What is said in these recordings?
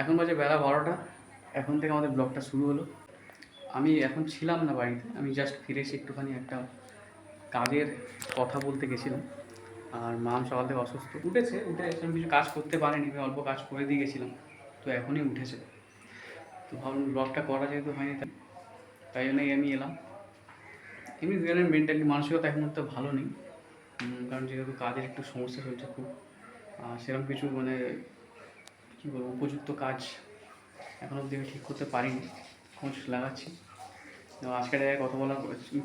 এখন বাজে বেলা বারোটা। এখন থেকে আমাদের ব্লগটা শুরু হলো। আমি এখন ছিলাম না বাড়িতে, আমি জাস্ট ফিরে এসে একটুখানি একটা কাজের কথা বলতে গেছিলাম। আর মাম সকাল থেকে অসুস্থ। উঠেছে, উঠে সেরকম কিছু কাজ করতে পারেনি, আমি অল্প কাজ করে দিয়ে গেছিলাম। তো এখনই উঠেছে। তো ভাবলাম ব্লগটা করা যেহেতু হয়নি, তাই তাই জন্যই আমি এলাম। এমনি দুজনের মেন্টালি মানসিকতা এখন তো ভালো নেই। কারণ যেহেতু কাজের একটু সমস্যা চলছে খুব, আর সেরকম কিছু মানে কী বলব, উপযুক্ত কাজ এখন অবধি আমি ঠিক করতে পারিনি। খোঁজ লাগাচ্ছি। আজকের জায়গায় কথা বলার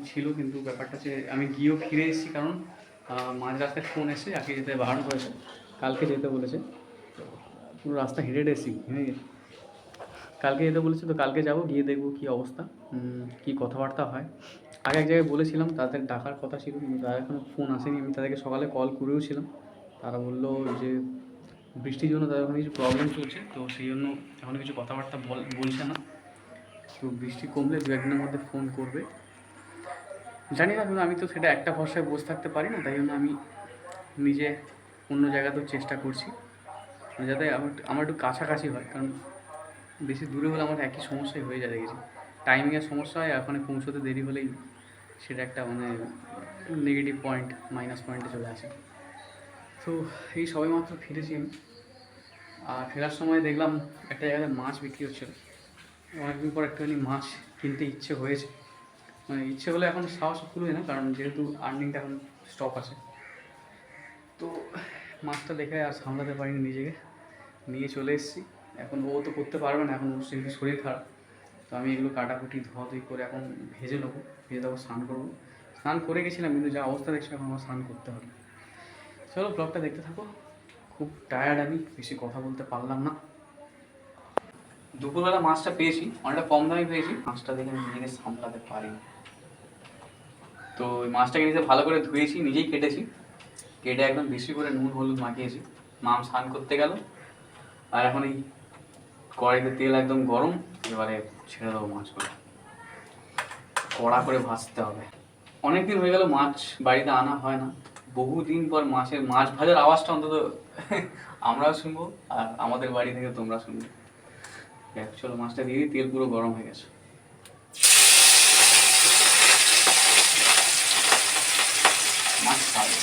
ছিল, কিন্তু ব্যাপারটা হচ্ছে আমি গিয়েও ফিরে এসেছি কারণ মাঝ রাস্তায় ফোন এসে আজকে যেতে বারণ করেছে, কালকে যেতে বলেছে। পুরো রাস্তা হেঁটে হেঁটে এসেছি। কালকে যেতে বলেছে, তো কালকে যাব, গিয়ে দেখব কী অবস্থা কী কথাবার্তা হয়। আগে এক জায়গায় বলেছিলাম, তাদের ডাকার কথা ছিল, কিন্তু তাদের এখনও ফোন আসেনি। আমি তাদেরকে সকালে কল করেও ছিলাম। তারা বলল যে বৃষ্টির জন্য তাদের ওখানে কিছু প্রবলেম চলছে, তো সেই জন্য এখনও কিছু কথাবার্তা বল- বলছে না। তো বৃষ্টি কমলে দু একদিনের মধ্যে ফোন করবে। জানি না আমি তো সেটা একটা ভরসায় বসে থাকতে পারি না, তাই জন্য আমি নিজে অন্য জায়গাতেও চেষ্টা করছি। মানে যাতে আমার আমার একটু কাছাকাছি হয়, কারণ বেশি দূরে হলে আমার একই সমস্যাই হয়ে যায়, দেখেছি। টাইমিংয়ের সমস্যা হয় ওখানে পৌঁছতে দেরি হলেই সেটা একটা মানে নেগেটিভ পয়েন্ট মাইনাস পয়েন্টে চলে আসে। তো এই সবে মাত্র ফিরেছি আমি। আর ফেরার সময় দেখলাম একটা জায়গায় মাছ বিক্রি হচ্ছিল। অনেকদিন পর একটুখানি মাছ কিনতে ইচ্ছে হয়েছে। মানে ইচ্ছে হলে এখন সাহস খুলবে না, কারণ যেহেতু আর্নিংটা এখন স্টপ আছে। তো মাছটা দেখে আর সামলাতে পারিনি নিজেকে। নিয়ে চলে এসেছি। এখন ও তো করতে পারবে না, এখন ওর সেদিকে শরীর খারাপ। তো আমি এগুলো কাটাকুটি, ধোয়াধুয়ি করে এখন ভেজে নেব, ভেজে দেবো স্নান করব। স্নান করে গেছিলাম, কিন্তু যা অবস্থা দেখছি এখন আমার স্নান করতে হবে। চলো ব্লগটা দেখতে থাকো। খুব টায়ার্ড আমি, বেশি কথা বলতে পারলাম না। দুপুরবেলা মাছটা পেয়েছি, অনেকটা কম দামে পেয়েছি। মাছটা দেখে আমি নিজেকে সামলাতে পারি তো ওই মাছটাকে নিজে ভালো করে ধুয়েছি, নিজেই কেটেছি। কেটে একদম বেশি করে নুন, হলুদ মাখিয়েছি। মাম স্নান করতে গেল। আর এখন এই কড়াইতে তেল একদম গরম, এবারে ছেড়ে দেবো মাছগুলো। কড়া করে ভাজতে হবে। অনেকদিন হয়ে গেল মাছ বাড়িতে আনা হয় না। বহুদিন পর মাছের, মাছ ভাজার আওয়াজটা অন্তত আমরাও শুনব আর আমাদের বাড়ি থেকে তোমরা শুনবে। চলো মাছটা দিয়ে তেল পুরো গরম হয়ে গেছে। মাছ খাবে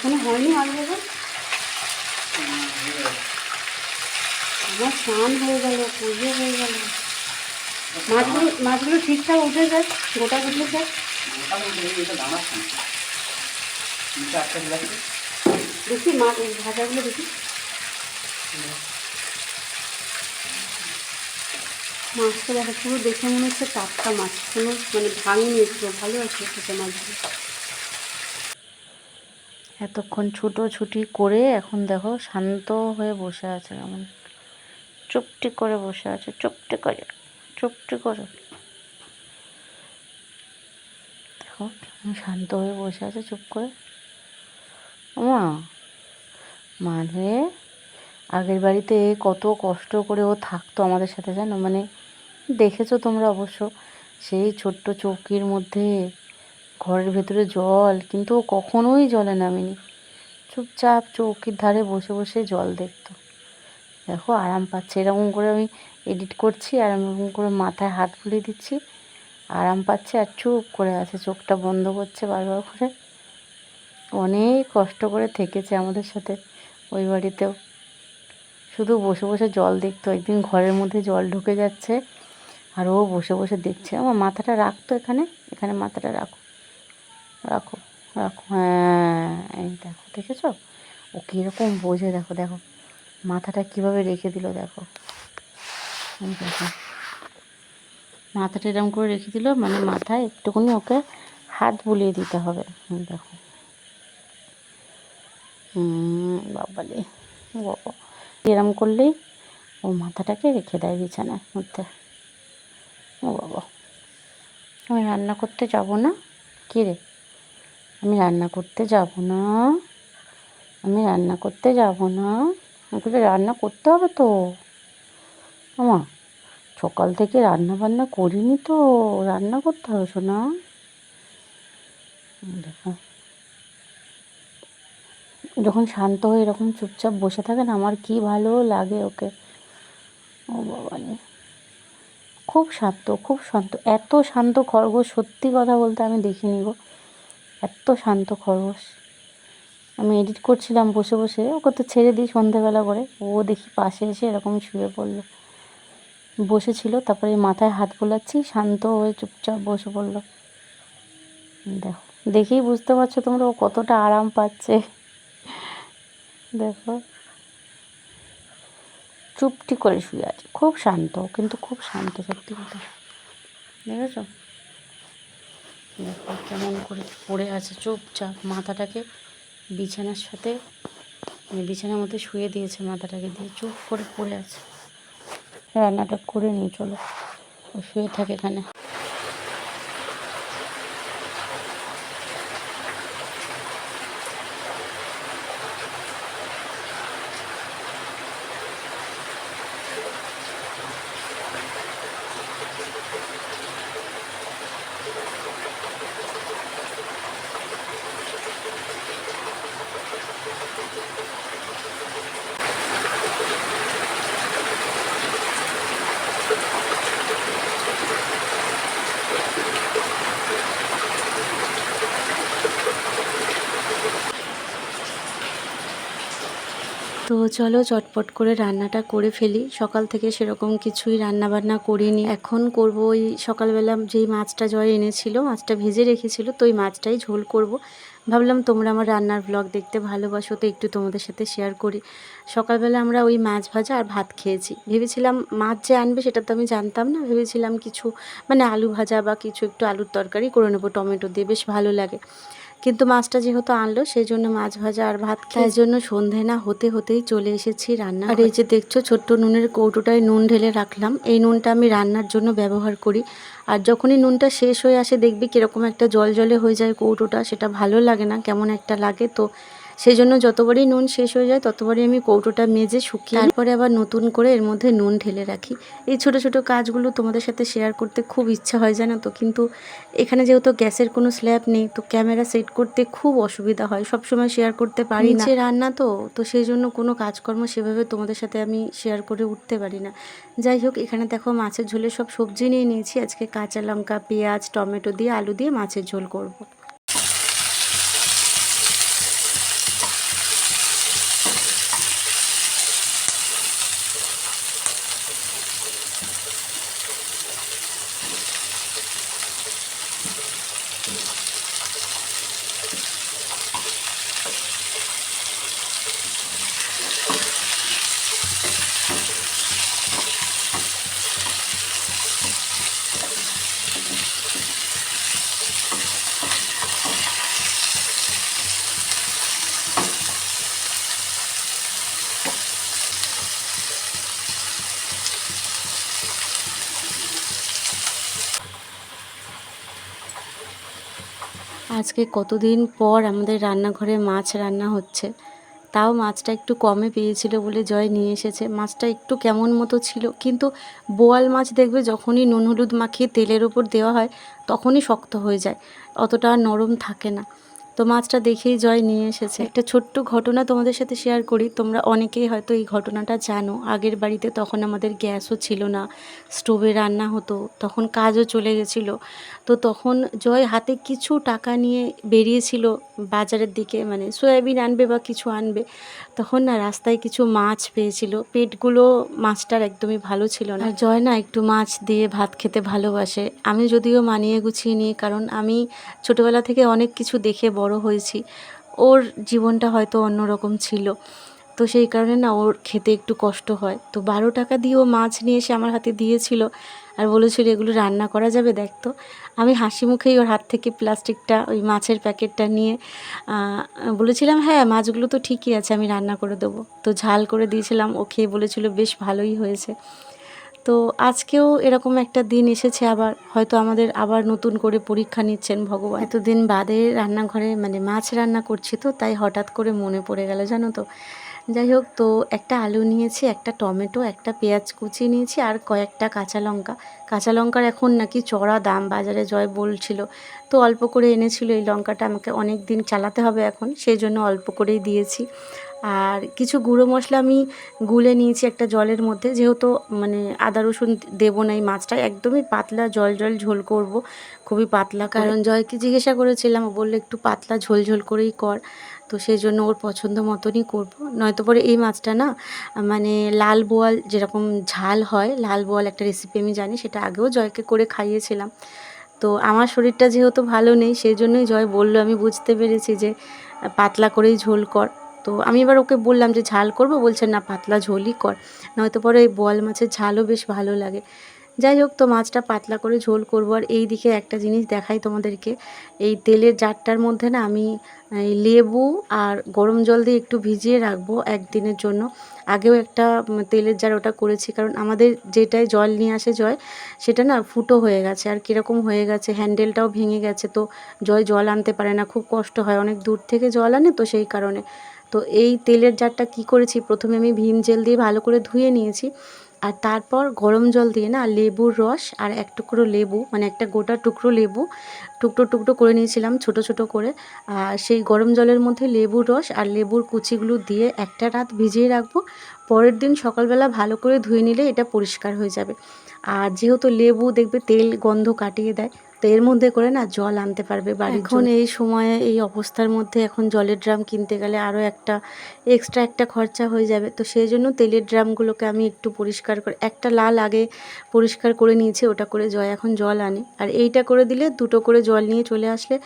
এখনও হয়নি মাছ ভাজা আমার স্নান হয়ে গেল, পুজো হয়ে গেল। মাছগুলো মাছগুলো ঠিকঠাক উঠে যায়, গোটা উঠে যায়। দেখি মাছ ভাজাগুলো দেখি। মাছটা দেখো, পুরো দেখে মনে হচ্ছে টাটকা মাছ, কোনো মানে ভাঙিনি একটু ভালো আছে ছোটো মাছগুলো। এতক্ষণ ছুটোছুটি করে এখন দেখো শান্ত হয়ে বসে আছে কেমন। চুপটি করে বসে আছে, চুপটি করে চুপটি করে। দেখো শান্ত হয়ে বসে আছে, চুপ করে। মা মানে আগের বাড়িতে কত কষ্ট করে ও থাকতো আমাদের সাথে, জানো? মানে দেখেছ তোমরা অবশ্য সেই ছোট্ট চৌকির মধ্যে ঘরের ভেতরে জল, কিন্তু ও কখনোই জলে নামেনি। চুপচাপ চৌকির ধারে বসে বসে জল দেখতো। দেখো, আরাম পাচ্ছে। এরকম করে আমি এডিট করছি আর এরকম করে মাথায় হাত বুলিয়ে দিচ্ছি। আরাম পাচ্ছে আর চুপ করে আছে। চোখটা বন্ধ করছে বারবার করে। অনেক কষ্ট করে থেকেছে আমাদের সাথে ওই বাড়িতেও। শুধু বসে বসে জল দেখতো। একদিন ঘরের মধ্যে জল ঢুকে যাচ্ছে আর ও বসে বসে দেখছে। আমার মাথাটা রাখতো এখানে। এখানে মাথাটা রাখো। রাখো রাখো। হ্যাঁ এই দেখো, দেখেছ? ও কীরকম বোঝে, দেখো দেখো। মাথাটা কীভাবে রেখে দিল, দেখো। দেখো। মাথাটা এরকম করে রেখে দিল মানে মাথায় একটুখানি ওকে হাত বুলিয়ে দিতে হবে। দেখো। বাবালে বাবা। এরম করলেই ও মাথাটাকে রেখে দেয় বিছানার মধ্যে। ও বাবা। আমি রান্না করতে যাব না? রে? আমি রান্না করতে যাব না। আমি রান্না করতে যাব না। আমাকে রান্না করতে হবে তো। আমা সকাল থেকে রান্না বান্না করিনি তো। রান্না করতে হবে শোনা দেখো। যখন শান্ত হয়ে এরকম চুপচাপ বসে থাকেন আমার কি ভালো লাগে ওকে। ও বাবা খুব শান্ত খুব শান্ত। এত শান্ত খরগোশ, সত্যি কথা বলতে আমি দেখিনি গো। এত শান্ত খরগোশ। আমি এডিট করছিলাম বসে বসে, ওকে তো ছেড়ে দিই সন্ধেবেলা করে। ও দেখি পাশে এসে এরকম শুয়ে পড়ল। বসেছিল, তারপরে মাথায় হাত বোলাচ্ছি, শান্ত হয়ে চুপচাপ বসে পড়ল। দেখো, দেখেই বুঝতে পারছ তোমরা ও কতটা আরাম পাচ্ছে। দেখো। চুপটি করে শুয়ে আছে। খুব শান্ত, কিন্তু খুব শান্ত সত্যি কথা। দেখেছ? দেখো কেমন করে পড়ে আছে, চুপচাপ মাথাটাকে বিছানার সাথে মানে বিছানার মধ্যে শুয়ে দিয়েছে মাথাটাকে দিয়ে, চুপ করে পড়ে আছে। রান্নাটা করে নিয়ে চলো শুয়ে থাকে এখানে। চলো চটপট করে রান্নাটা করে ফেলি। সকাল থেকে সেরকম কিছুই রান্না বান্না করিনি। এখন করব ওই সকালবেলা যেই মাছটা জয় এনেছিল, মাছটা ভেজে রেখেছিল তো ওই মাছটাই ঝোল করব। ভাবলাম তোমরা আমার রান্নার ব্লগ দেখতে ভালোবাসো, তো একটু তোমাদের সাথে শেয়ার করি। সকালবেলা আমরা ওই মাছ ভাজা আর ভাত খেয়েছি। ভেবেছিলাম মাছ যে আনবে সেটা তো আমি জানতাম না, ভেবেছিলাম কিছু মানে আলু ভাজা বা কিছু একটু আলুর তরকারি করে নেব, টমেটো দিয়ে, বেশ ভালো লাগে। কিন্তু মাছটা যেহেতু আনলো সেই জন্য মাছ ভাজা আর ভাত খাওয়ার জন্য সন্ধে না হতে হতেই চলে এসেছি রান্না। আর এই যে দেখছ ছোট্ট নুনের কৌটোটায় নুন ঢেলে রাখলাম। এই নুনটা আমি রান্নার জন্য ব্যবহার করি। আর যখনই নুনটা শেষ হয়ে আসে দেখবি কীরকম একটা জল জলে হয়ে যায় কৌটোটা। সেটা ভালো লাগে না কেমন একটা লাগে। তো সেই জন্য যতবারই নুন শেষ হয়ে যায় ততবারই আমি কৌটোটা মেজে শুকিয়ে তারপরে আবার নতুন করে এর মধ্যে নুন ঢেলে রাখি। এই ছোট ছোট কাজগুলো তোমাদের সাথে শেয়ার করতে খুব ইচ্ছা হয় জানো তো? কিন্তু এখানে যেহেতু গ্যাসের কোনো স্ল্যাব নেই তো ক্যামেরা সেট করতে খুব অসুবিধা হয়। সব সময় শেয়ার করতে পারি না। রান্না তো তো সেই জন্য কোনো কাজকর্ম সেভাবে তোমাদের সাথে আমি শেয়ার করে উঠতে পারি না। যাই হোক এখানে দেখো মাছের ঝোলে সব সবজি নিয়ে নিয়েছি। আজকে কাঁচা লঙ্কা পেঁয়াজ টমেটো দিয়ে আলু দিয়ে মাছের ঝোল করব। আজকে কতদিন পর আমাদের রান্নাঘরে মাছ রান্না হচ্ছে, তাও মাছটা একটু কমে পেয়েছিল বলে জয় নিয়ে এসেছে। মাছটা একটু কেমন মতো ছিল, কিন্তু বোয়াল মাছ দেখবে যখনই নুন হলুদ মাখিয়ে তেলের ওপর দেওয়া হয়, তখনই শক্ত হয়ে যায়, অতটা নরম থাকে না। তো মাছটা দেখেই জয় নিয়ে এসেছে। একটা ছোট্ট ঘটনা তোমাদের সাথে শেয়ার করি। তোমরা অনেকেই হয়তো এই ঘটনাটা জানো। আগের বাড়িতে তখন আমাদের গ্যাসও ছিল না। স্টোভে রান্না হতো। তখন কাজও চলে গেছিল। তো তখন জয় হাতে কিছু টাকা নিয়ে বেরিয়েছিল বাজারের দিকে। মানে সয়াবিন আনবে বা কিছু আনবে। তখন না রাস্তায় কিছু মাছ পেয়েছিল। পেটগুলো মাছটার একদমই ভালো ছিল না। জয় না একটু মাছ দিয়ে ভাত খেতে ভালোবাসে। আমি যদিও মানিয়ে গুছিয়ে নিই। কারণ আমি ছোটোবেলা থেকে অনেক কিছু দেখে বড় হয়েছি। ওর জীবনটা হয়তো অন্যরকম ছিল। তো সেই কারণে না ওর খেতে একটু কষ্ট হয়। তো বারো টাকা দিয়ে ও মাছ নিয়ে এসে আমার হাতে দিয়েছিল আর বলেছিল, এগুলো রান্না করা যাবে দেখ তো। আমি হাসি মুখেই ওর হাত থেকে প্লাস্টিকটা, ওই মাছের প্যাকেটটা নিয়ে বলেছিলাম হ্যাঁ মাছগুলো তো ঠিকই আছে, আমি রান্না করে দেবো। তো ঝাল করে দিয়েছিলাম, ও খেয়ে বলেছিল, বেশ ভালোই হয়েছে। তো আজকেও এরকম একটা দিন এসেছে আবার, হয়তো আমাদের আবার নতুন করে পরীক্ষা নিচ্ছেন ভগবান। এতদিন বাদে রান্নাঘরে মানে মাছ রান্না করছি তো, তাই হঠাৎ করে মনে পড়ে গেল জানো তো। যাই হোক, তো একটা আলু নিয়েছি, একটা টমেটো, একটা পেঁয়াজ কুচি নিয়েছি, আর কয়েকটা কাঁচা লঙ্কা। কাঁচা লঙ্কার এখন নাকি চড়া দাম, বাজারে জয় বলছিল। তো অল্প করে এনেছিল, এই লঙ্কাটা আমাকে অনেক দিন চালাতে হবে এখন, সেই জন্য অল্প করেই দিয়েছি। আর কিছু গুঁড়ো মশলা আমি গুলে নিয়েছি একটা জলের মধ্যে। যেহেতু মানে আদা রসুন দেবো না এই মাছটা, একদমই পাতলা জল জল ঝোল করব, খুবই পাতলা। কারণ জয়কে জিজ্ঞাসা করেছিলাম বলল একটু পাতলা ঝোল ঝোল করেই কর, তো সেই জন্য ওর পছন্দ মতনই করব। নয়তো পরে এই মাছটা না মানে লাল বোয়াল যেরকম ঝাল হয়, লাল বোয়াল একটা রেসিপি আমি জানি, সেটা আগেও জয়কে করে খাইয়েছিলাম। তো আমার শরীরটা যেহেতু ভালো নেই সেই জন্যই জয় বলল, আমি বুঝতে পেরেছি যে পাতলা করেই ঝোল কর। তো আমি এবার ওকে বললাম যে, ঝাল করব? বলছে, না, পাতলা ঝোলই কর। নয়তো পরে ওই বোয়াল মাছের ঝালও বেশ ভালো লাগে। যাই হোক, তো মাছটা পাতলা করে ঝোল করব। আর এই দিকে একটা জিনিস দেখাই তোমাদেরকে। এই তেলের জারটার মধ্যে না আমি লেবু আর গরম জল দিয়ে একটু ভিজিয়ে রাখব একদিনের জন্য। আগেও একটা তেলের জার ওটা করেছি। কারণ আমাদের যেটাই জল নিয়ে আসে জয়, সেটা না ফুটো হয়ে গেছে। আর কীরকম হয়ে গেছে, হ্যান্ডেলটাও ভেঙে গেছে। তো জয় জল আনতে পারে না, খুব কষ্ট হয়। অনেক দূর থেকে জল আনে তো সেই কারণে। তো এই তেলের জারটা কি করেছি? প্রথমে আমি ভীম জেল দিয়ে ভালো করে ধুয়ে নিয়েছি। আর তারপর গরম জল দিয়ে না লেবুর রস আর এক টুকরো লেবু মানে একটা গোটা টুকরো লেবু টুকরো টুকরো করে নিয়েছিলাম ছোট ছোট করে। আর সেই গরম জলের মধ্যে লেবুর রস আর লেবুর কুচিগুলো দিয়ে একটা রাত ভিজিয়ে রাখব। পরের দিন সকালবেলা ভালো করে ধুয়ে নিলে এটা পরিষ্কার হয়ে যাবে। আর যেহেতু লেবু দেখবে তেল গন্ধ কাটিয়ে দেয় তো এর মধ্যে করে না জল আনতে পারবে বাড়ি এখন এই সময়ে এই অবস্থার মধ্যে এখন জলের ড্রাম কিনতে গেলে আরও একটা এক্সট্রা একটা খরচা হয়ে যাবে। তো সেই জন্য তেলের ড্রামগুলোকে আমি একটু পরিষ্কার করে একটা লাল আগে পরিষ্কার করে নিয়েছি ওটা করে জয় এখন জল আনে। আর এইটা করে দিলে দুটো করে জল নিয়ে চলে আসলে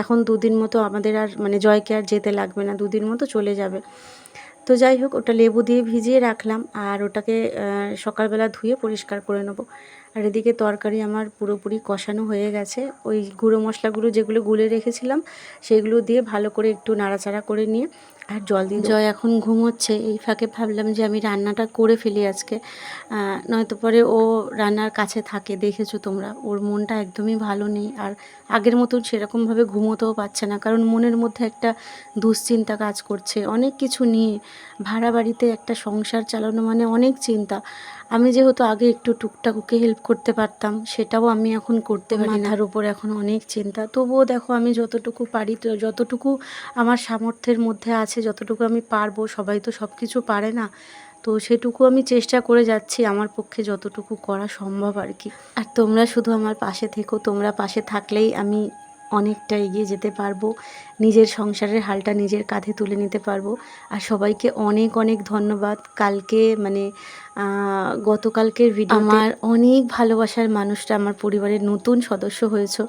এখন দুদিন মতো আমাদের আর মানে জয়কে আর যেতে লাগবে না দুদিন মতো চলে যাবে। তো যাই হোক, ওটা লেবু দিয়ে ভিজিয়ে রাখলাম আর ওটাকে সকালবেলা ধুয়ে পরিষ্কার করে নেব। আর এদিকে তরকারি আমার পুরোপুরি কষানো হয়ে গেছে। ওই গুঁড়ো মশলাগুলো যেগুলো গুলে রেখেছিলাম, সেগুলো দিয়ে ভালো করে একটু নাড়াচাড়া করে নিয়ে আর জল দিয়ে জয় এখন ঘুমোচ্ছে। এই ফাঁকে ভাবলাম যে আমি রান্নাটা করে ফেলি আজকে। নয়তো পরে ও রান্নার কাছে থাকে, দেখেছ তোমরা। ওর মনটা একদমই ভালো নেই। আর আগের মতন সেরকমভাবে ঘুমোতেও পারছে না। কারণ মনের মধ্যে একটা দুশ্চিন্তা কাজ করছে। অনেক কিছু নিয়ে ভাড়া বাড়িতে একটা সংসার চালানো মানে অনেক চিন্তা। আমি যেহেতু আগে একটু টুকটাক ওকে হেল্প করতে পারতাম, সেটাও আমি এখন করতে পারি না। মাথার উপর এখন অনেক চিন্তা। তবুও দেখো আমি যতটুকু পারি যতটুকু আমার সামর্থ্যের মধ্যে আছে, যতটুকু আমি পারব, সবাই তো সব কিছু পারে না। তো সেটুকু আমি চেষ্টা করে যাচ্ছি আমার পক্ষে যতটুকু করা সম্ভব আর কি। আর তোমরা শুধু আমার পাশে থেকো, তোমরা পাশে থাকলেই আমি অনেকটা এগিয়ে যেতে পারব। নিজের সংসারের হালটা নিজের কাঁধে তুলে নিতে পারব। আর সবাইকে অনেক অনেক ধন্যবাদ। কালকে মানে গতকালকের ভিডিও আমার অনেক ভালোবাসার মানুষরা আমার পরিবারের নতুন সদস্য হয়েছো।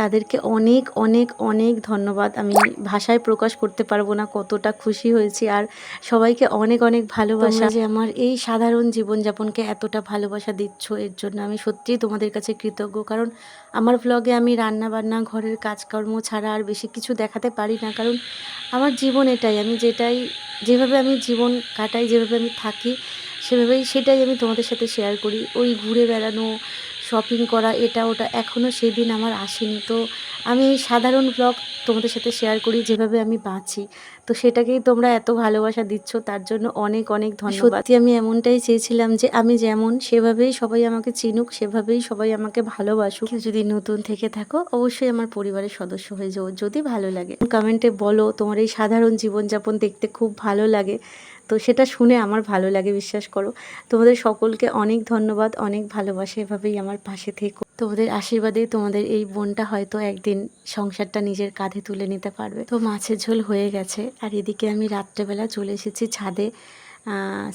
তাদেরকে অনেক অনেক অনেক ধন্যবাদ। আমি ভাষায় প্রকাশ করতে পারব না কতটা খুশি হয়েছি। আর সবাইকে অনেক অনেক ভালোবাসা। যে আমার এই সাধারণ জীবনযাপনকে এতটা ভালোবাসা দিচ্ছ এর জন্য আমি সত্যিই তোমাদের কাছে কৃতজ্ঞ। কারণ আমার ব্লগে আমি রান্না বান্না ঘরের কাজকর্ম ছাড়া আর বেশি কিছু দেখাতে পারি না। কারণ আমার জীবন এটাই, আমি যেটাই, যেভাবে আমি জীবন কাটাই, যেভাবে আমি থাকি, সেভাবেই সেটাই আমি তোমাদের সাথে শেয়ার করি। ওই ঘুরে বেড়ানো শপিং করা এটা ওটা এখনও সেদিন আমার আসেনি। তো আমি এই সাধারণ ব্লগ তোমাদের সাথে শেয়ার করি যেভাবে আমি বাঁচি। তো সেটাকেই তোমরা এত ভালোবাসা দিচ্ছ তার জন্য অনেক অনেক ধন্যবাদ। সত্যি আমি এমনটাই চেয়েছিলাম যে আমি যেমন সেভাবেই সবাই আমাকে চিনুক সেভাবেই সবাই আমাকে ভালোবাসুক। যদি নতুন থেকে থাকো অবশ্যই আমার পরিবারের সদস্য হয়ে যাও যদি ভালো লাগে। কমেন্টে বলো তোমার এই সাধারণ জীবনযাপন দেখতে খুব ভালো লাগে। তো সেটা শুনে আমার ভালো লাগে, বিশ্বাস করো। তোমাদের সকলকে অনেক ধন্যবাদ, অনেক ভালোবাসা এভাবেই আমার পাশে থেকো। তোমাদের আশীর্বাদে তোমাদের এই বোনটা হয়তো একদিন সংসারটা নিজের কাঁধে তুলে নিতে পারবে। তো মাছের ঝোল হয়ে গেছে, আর এদিকে আমি রাত্রেবেলা চলে এসেছি ছাদে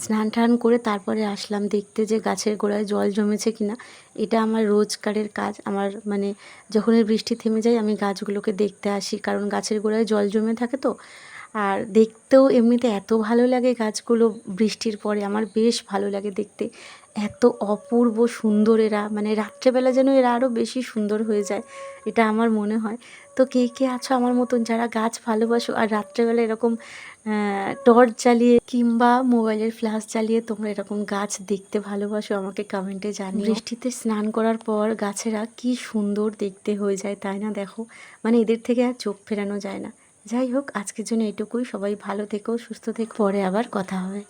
স্নান টান করে তারপরে আসলাম দেখতে যে গাছের গোড়ায় জল জমেছে কিনা। এটা আমার রোজকারের কাজ, আমার মানে যখন এই বৃষ্টি থেমে যায় আমি গাছগুলোকে দেখতে আসি, কারণ গাছের গোড়ায় জল জমে থাকে তো। আর দেখতেও এমনিতে এত ভালো লাগে গাছগুলো বৃষ্টির পরে। আমার বেশ ভালো লাগে দেখতে। এত অপূর্ব সুন্দর এরা। মানে রাত্রেবেলা যেন এরা আরও বেশি সুন্দর হয়ে যায়, এটা আমার মনে হয়। তো কে কে আছো আমার মতন? যারা গাছ ভালোবাসো আর রাত্রেবেলা এরকম টর্চ জ্বালিয়ে কিংবা মোবাইলের ফ্ল্যাশ জ্বালিয়ে তোমরা এরকম গাছ দেখতে ভালোবাসো, আমাকে কমেন্টে জানিও। বৃষ্টিতে স্নান করার পর গাছেরা কি সুন্দর দেখতে হয়ে যায়, তাই না? দেখো। মানে এদের থেকে আর চোখ ফেরানো যায় না। যাই হোক আজকের জন্য এটুকুই সবাই ভালো থেকো সুস্থ থেকো। পরে আবার কথা হবে।